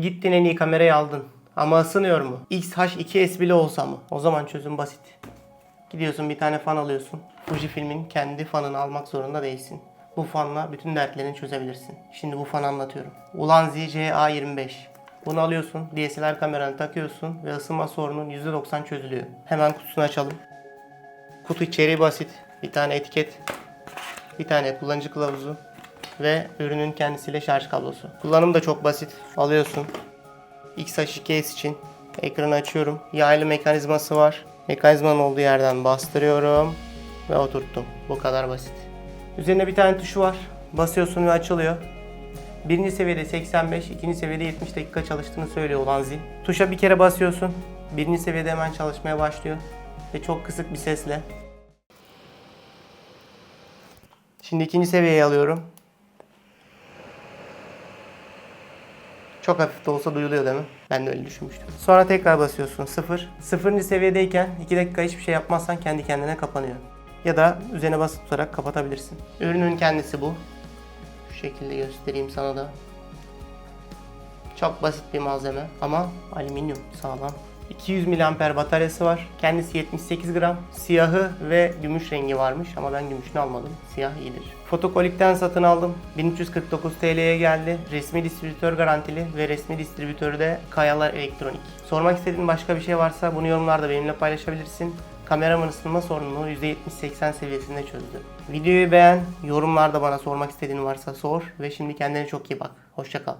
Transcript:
Gittin en iyi kamerayı aldın. Ama ısınıyor mu? XH2S bile olsa mı? O zaman çözüm basit. Gidiyorsun bir tane fan alıyorsun. Fujifilm'in kendi fanını almak zorunda değilsin. Bu fanla bütün dertlerini çözebilirsin. Şimdi bu fanı anlatıyorum. Ulanzi CA25. Bunu alıyorsun, DSLR kameranı takıyorsun ve ısınma sorunun %90 çözülüyor. Hemen kutusunu açalım. Kutu içeriği basit. Bir tane etiket, bir tane kullanıcı kılavuzu ve ürünün kendisiyle şarj kablosu. Kullanım da çok basit. Alıyorsun. XH2S için ekranı açıyorum. Yaylı mekanizması var. Mekanizmanın olduğu yerden bastırıyorum ve oturttum. Bu kadar basit. Üzerinde bir tane tuşu var. Basıyorsun ve açılıyor. Birinci seviyede 85, ikinci seviyede 70 dakika çalıştığını söylüyor olan zil. Tuşa bir kere basıyorsun. Birinci seviyede hemen çalışmaya başlıyor. Ve çok kısık bir sesle. Şimdi ikinci seviyeye alıyorum. Çok hafif de olsa duyuluyor değil mi? Ben de öyle düşünmüştüm. Sonra tekrar basıyorsun 0. Sıfırıncı seviyedeyken 2 dakika hiçbir şey yapmazsan kendi kendine kapanıyor. Ya da üzerine basıp tutarak kapatabilirsin. Ürünün kendisi bu. Şu şekilde göstereyim sana da. Çok basit bir malzeme ama alüminyum sağlam. 200 mAh bataryası var. Kendisi 78 gram. Siyahı ve gümüş rengi varmış ama ben gümüşünü almadım. Siyah iyidir. Fotokolikten satın aldım. 1349 TL'ye geldi. Resmi distribütör garantili ve resmi distribütörü de Kayalar Elektronik. Sormak istediğin başka bir şey varsa bunu yorumlarda benimle paylaşabilirsin. Kameramın ısınma sorununu %70-80 seviyesinde çözdü. Videoyu beğen, yorumlarda bana sormak istediğin varsa sor ve şimdi kendine çok iyi bak. Hoşça kal.